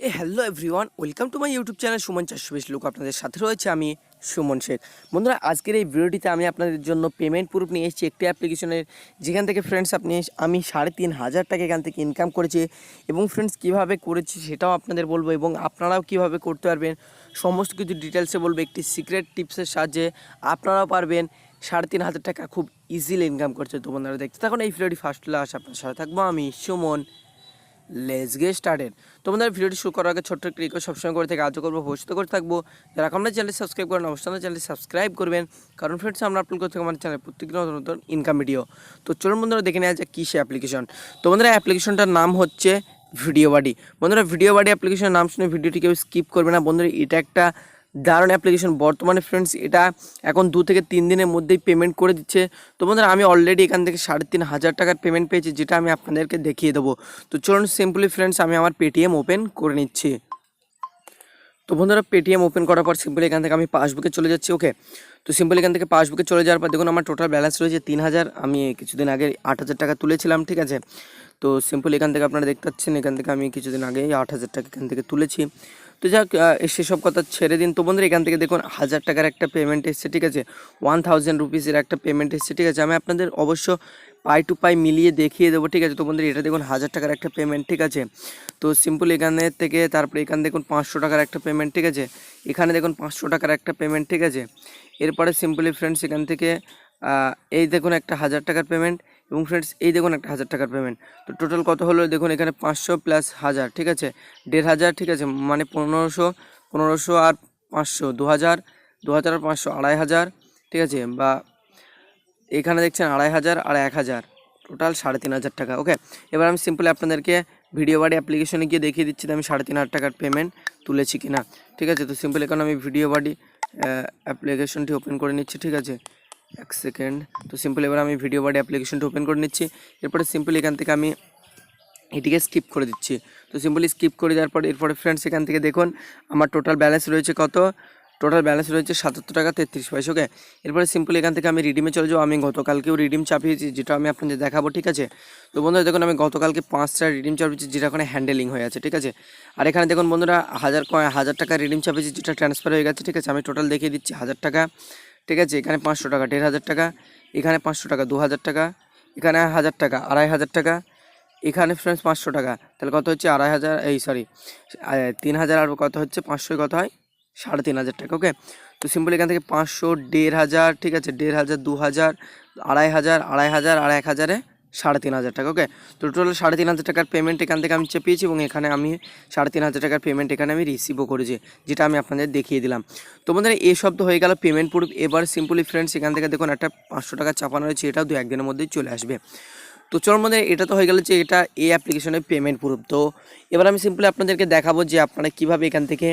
A hello everyone welcome to my YouTube channel Suman চারশো লোক আপনাদের সাথে রয়েছে আমি সুমন শেখ বন্ধুরা, আজকের এই ভিডিওটিতে আমি আপনাদের জন্য পেমেন্ট প্রুফ নিয়ে এসেছি, একটি অ্যাপ্লিকেশনের যেখান থেকে ফ্রেন্ডস আপনি, আমি সাড়ে তিন হাজার টাকা এখান থেকে ইনকাম করেছি এবং ফ্রেন্ডস কীভাবে করেছি সেটাও আপনাদের বলব এবং আপনারাও কীভাবে করতে পারবেন, সমস্ত কিছু ডিটেলসে বলব। একটি সিক্রেট টিপসের সাহায্যে আপনারাও পারবেন, সাড়ে তিন হাজার টাকা খুব ইজিলি ইনকাম করছে তো বন্ধুরা, দেখতে থাকুন, এই ভিডিওটি ফার্স্ট ক্লাস আপনার সাথে থাকব আমি সুমন লেটস গে স্টার্টেড তোমাদের ভিডিওটি শুরু করার আগে ছোট্ট একটি রিকোয়েস্ট সবসময় করে থেকে আজও করব, ভবিষ্যতে করে থাকব। যারা আপনার চ্যানেল সাবস্ক্রাইব করেন, অবশ্যই আমাদের চ্যানেল সাবস্ক্রাইব করবেন। কারণ ফ্রেন্ডস আমরা আপলোড করতে আমাদের চ্যানেল প্রত্যেক নতুন নতুন ইনকাম ভিডিও তো চলুন বন্ধুরা, দেখে নেওয়া যাক কী সে অ্যাপ্লিকেশন তো বন্ধুরা অ্যাপ্লিকেশনটার নাম হচ্ছে ভিডিও বাডি বন্ধুরা ভিডিও বাডি অ্যাপ্লিকেশনের নাম শুনে ভিডিওটি কেউ স্কিপ করবে না। বন্ধুরা, এটা একটা দারুণ অ্যাপ্লিকেশন বর্তমানে ফ্রেন্ডস এটা এখন দু থেকে তিন দিনের মধ্যেই পেমেন্ট করে দিচ্ছে। তো বন্ধুরা, আমি অলরেডি এখান থেকে সাড়ে তিন হাজার টাকার পেমেন্ট পেয়েছি, যেটা আমি আপনাদেরকে দেখিয়ে দেবো। তো চলুন সিম্পলি ফ্রেন্ডস আমি আমার পেটিএম ওপেন করে নিচ্ছি। তো বন্ধুরা পেটিএম ওপেন করার পর সিম্পলি এখান থেকে আমি পাসবুকে চলে যাচ্ছি ওকে তো সিম্পলি এখান থেকে পাসবুকে চলে যাওয়ার পর দেখুন, আমার টোটাল ব্যালেন্স রয়েছে তিন হাজার। আমি কিছুদিন আগে আট হাজার টাকা তুলেছিলাম, ঠিক আছে? তো সিম্পল এখান থেকে আপনারা দেখতে পাচ্ছেন, এখান থেকে আমি কিছুদিন আগে আট হাজার টাকা এখান থেকে তুলেছি। তো যাক সেসব কথা ছেড়ে দিন। তো বন্ধুরা, এখান থেকে দেখুন, হাজার টাকার একটা পেমেন্ট এসছে, ঠিক আছে? ওয়ান থাউজেন্ড রুপিসের একটা পেমেন্ট এসছে, ঠিক আছে? আমি আপনাদের অবশ্য পাই টু পাই মিলিয়ে দেখিয়ে দেবো, ঠিক আছে? তো বন্ধুরা, এটা দেখুন, হাজার টাকার একটা পেমেন্ট ঠিক আছে? তো সিম্পল এখানে থেকে, তারপরে এখানে দেখুন, পাঁচশো টাকার একটা পেমেন্ট ঠিক আছে? এখানে দেখুন, পাঁচশো টাকার একটা পেমেন্ট ঠিক আছে? এরপরে সিম্পলি ফ্রেন্ডস এখান থেকে এই দেখুন একটা হাজার টাকার পেমেন্ট এবং ফ্রেন্ডস এই দেখুন একটা হাজার টাকার পেমেন্ট তো টোটাল কত হলো? দেখুন এখানে পাঁচশো প্লাস হাজার, ঠিক আছে? দেড় হাজার, ঠিক আছে? মানে পনেরোশো পনেরোশো আর পাঁচশো, দু হাজার দু হাজার আর পাঁচশো, আড়াই হাজার, ঠিক আছে? বা এখানে দেখছেন আড়াই হাজার আর এক হাজার টোটাল সাড়ে তিন হাজার টাকা ওকে এবার আমি সিম্পলি আপনাদেরকে ভিডিও বাড়ি অ্যাপ্লিকেশনে গিয়ে দেখিয়ে দিচ্ছি আমি সাড়ে তিন হাজার টাকার পেমেন্ট তুলেছি কিনা, ঠিক আছে? তো সিম্পল এখন আমি ভিডিও বাড়ি অ্যাপ্লিকেশনটি ওপেন করে নিচ্ছি, ঠিক আছে? এক সেকেন্ড তো সিম্পল এবার আমি ভিডিও বাড়ি অ্যাপ্লিকেশনটি ওপেন করে নিচ্ছি। এরপরে সিম্পল এখান থেকে আমি এটিকে স্কিপ করে দিচ্ছি। তো সিম্পলি স্কিপ করে দেওয়ার পর এরপরে ফ্রেন্ডস এখান থেকে দেখুন, আমার টোটাল ব্যালেন্স রয়েছে কত? টোটাল ব্যালেন্স রয়েছে সাতাত্তর টাকা তেত্রিশ পয়সা ওকে এরপরে সিম্পলি এখান থেকে আমি রিডিমে চলে যাব। আমি গতকালকেও রিডিম চাপিয়েছি, যেটা আমি আপনাদের দেখাবো, ঠিক আছে? তো বন্ধুরা, দেখুন, আমি গতকালকে পাঁচটা রিডিম চাপিয়েছি, যেটা ওখানে হ্যান্ডেলিং হয়ে আছে, ঠিক আছে? আর এখানে দেখুন, বন্ধুরা, হাজার হাজার টাকা রিডিম চাপিয়েছি, যেটা ট্রান্সফার হয়ে গেছে, ঠিক আছে? আমি টোটাল দেখিয়ে দিচ্ছি, হাজার টাকা। ঠিক আছে? এখানে পাঁচশো টাকা, দেড় হাজার টাকা, এখানে পাঁচশো টাকা, দু হাজার টাকা, এখানে হাজার টাকা, আড়াই হাজার টাকা, এখানে ফ্রেন্ডস পাঁচশো টাকা। তাহলে কত হচ্ছে? আড়াই হাজার, এই সরি তিন হাজার আর কত হচ্ছে? পাঁচশোই কত হয়? সাড়ে তিন হাজার টাকা ওকে তো সিম্পল এখান থেকে পাঁচশো, দেড় হাজার, ঠিক আছে? দেড় হাজার, দু হাজার, আড়াই হাজার আড়াই হাজার আর এক হাজারে সাড়ে তিন হাজার টাকা ওকে তো টোটাল সাড়ে তিন হাজার টাকার পেমেন্ট এখান থেকে আমি চেপিয়েছি এবং এখানে আমি সাড়ে তিন হাজার টাকার পেমেন্ট এখানে আমি রিসিভও করেছি, যেটা আমি আপনাদের দেখিয়ে দিলাম। তো বন্ধুরা, এই শব্দ হয়ে গেল পেমেন্ট প্রুফ এবার সিম্পলি ফ্রেন্ডস এখান থেকে দেখুন একটা পাঁচশো টাকা চাপানো রয়েছে, এটাও দু একদিনের মধ্যেই চলে আসবে। তো চলোর মধ্যে এটা তো হয়ে গেল যে এটা এই অ্যাপ্লিকেশনের পেমেন্ট প্রুফ তো এবার আমি সিম্পলি আপনাদেরকে দেখাবো যে আপনারা কীভাবে এখান থেকে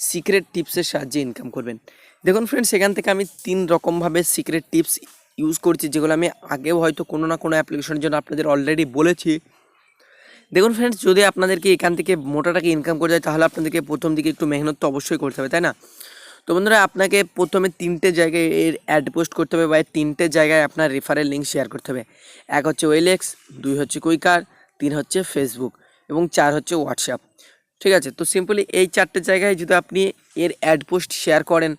সিক্রেট টিপসের সাহায্যে ইনকাম করবেন। দেখুন ফ্রেন্ডস এখান থেকে আমি তিন রকমভাবে সিক্রেট টিপস ইউজ করছি, যেগুলো আমি আগেও হয়তো কোনো না কোনো অ্যাপ্লিকেশনের জন্য আপনাদের অলরেডি বলেছি। দেখুন ফ্রেন্ডস যদি আপনাদেরকে এখান থেকে মোটা টাকা ইনকাম করে যায় তাহলে আপনাদেরকে প্রথম দিকে একটু মেহনত তো অবশ্যই করতে হবে, তাই না? তো বন্ধুরা, আপনাকে প্রথমে তিনটে জায়গায় এর অ্যাড পোস্ট করতে হবে বা তিনটে জায়গায় আপনার রেফারেল লিঙ্ক শেয়ার করতে হবে। এক হচ্ছে ওয়েলেক্স দুই হচ্ছে কুইকার তিন হচ্ছে ফেসবুক এবং চার হচ্ছে হোয়াটসঅ্যাপ ঠিক আছে? তো সিম্পলি এই চারটে জায়গায় যদি আপনি এর অ্যাড পোস্ট শেয়ার করেন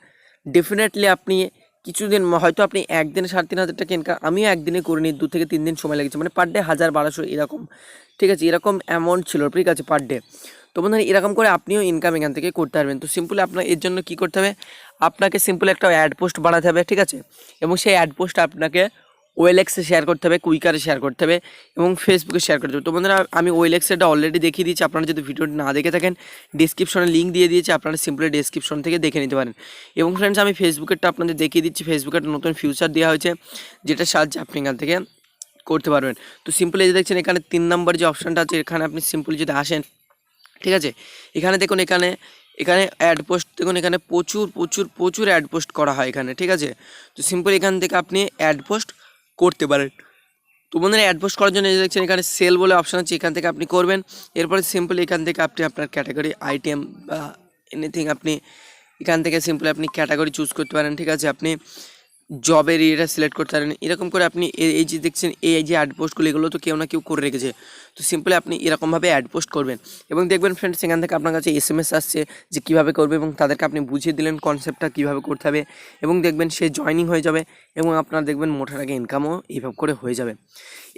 ডেফিনেটলি আপনি কিছুদিন হয়তো আপনি একদিনে সাড়ে তিন হাজার টাকা ইনকাম আমিও একদিনে করে নিই দু থেকে তিন দিন সময় লেগেছে। মানে পার ডে হাজার বারোশো এরকম। ঠিক আছে, এরকম অ্যামাউন্ট ছিল, ঠিক আছে পার ডে তো বন্ধুরা, এরকম করে আপনিও ইনকাম এখান থেকে করতে পারবেন। তো সিম্পলি আপনার, এর জন্য কী করতে হবে? আপনাকে সিম্পল একটা অ্যাড পোস্ট বানাতে হবে, ঠিক আছে? এবং সেই অ্যাড পোস্ট আপনাকে ওয়েলেক্সে শেয়ার করতে হবে কুইকারে শেয়ার করতে হবে এবং ফেসবুকে শেয়ার করতে হবে। তো বন্ধুরা, আমি ওয়েলেক্সেটা অলরেডি দেখিয়ে দিয়েছি, আপনারা যদি ভিডিওটি না দেখে থাকেন ডিসক্রিপশনে লিঙ্ক দিয়ে দিয়েছি, আপনারা সিম্পলি ডিসক্রিপশন থেকে দেখে নিতে পারেন। এবং ফ্রেন্ডস আমি ফেসবুকেরটা আপনাদের দেখিয়ে দিচ্ছি ফেসবুকের নতুন ফিউচার দেওয়া হয়েছে যেটার সাহায্যে আপনি এখান থেকে করতে পারবেন। তো সিম্পলি যে দেখছেন, এখানে তিন নম্বর যে অপশানটা আছে, এখানে আপনি সিম্পলি যদি আসেন, ঠিক আছে? এখানে দেখুন, এখানে এখানে অ্যাড পোস্ট দেখুন, এখানে প্রচুর প্রচুর প্রচুর অ্যাড পোস্ট করা হয় এখানে, ঠিক আছে? তো সিম্পল এখান থেকে আপনি অ্যাড পোস্ট করতে পারেন। তো বন্ধুরা অ্যাডভোস্ট করার জন্য দেখছেন, এখানে সেল বলে অপশান আছে, এখান থেকে আপনি করবেন। এরপরে সিম্পল এখান থেকে আপনি আপনার ক্যাটাগরি আইটেম বা এনিথিং আপনি এখান থেকে সিম্পলি আপনি ক্যাটাগরি চুজ করতে পারেন, ঠিক আছে? আপনি জবের ইয়েটা সিলেক্ট করতে পারেন। এরকম করে আপনি এই যে দেখছেন, এই যে অ্যাড পোস্টগুলো এগুলো তো কেউ না কেউ করে রেখেছে। তো সিম্পলি আপনি এরকমভাবে অ্যাড পোস্ট করবেন। এবং দেখবেন ফ্রেন্ডস সেখান থেকে আপনার কাছে এস আসছে যে কীভাবে করবে এবং তাদেরকে আপনি বুঝিয়ে দিলেন কনসেপ্টটা কীভাবে করতে হবে। এবং দেখবেন সে জয়নিং হয়ে যাবে এবং আপনার দেখবেন মোটা টাকা ইনকামও এইভাবে করে হয়ে যাবে।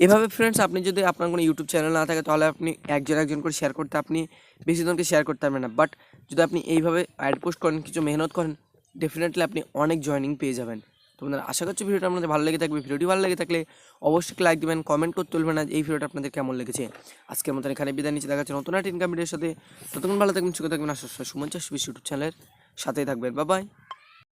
এভাবে ফ্রেন্ডস আপনি যদি আপনার কোনো ইউটিউব চ্যানেল না থাকে, তাহলে আপনি একজন একজন করে শেয়ার করতে আপনি বেশি জনকে শেয়ার করতে পারবেন না। বাট যদি আপনি এইভাবে অ্যাড পোস্ট করেন, কিছু মেহনত করেন ডেফিনেটলি আপনি অনেক জয়নিং পেয়ে যাবেন। তো বন্ধুরা, আশা করছি ভিডিওটা আপনাদের ভালো লেগে থাকবে। ভিডিওটি ভালো লেগে থাকলে অবশ্যই লাইক দেবেন কমেন্ট করতে তুলবেন না। এই ভিডিওটা আপনাদের কেমন লেগেছে? আজকের মতন এখানে বিদায় নিচ্ছে। দেখা যাচ্ছে নতুন একটা ইনকাম ভিডিওর সাথে। ততক্ষণ ভালো থাকবেন, সুখে থাকবেন। আশা সুমন চাষ ইউটিউব চ্যানেলের সাথেই থাকবেন। বা বাই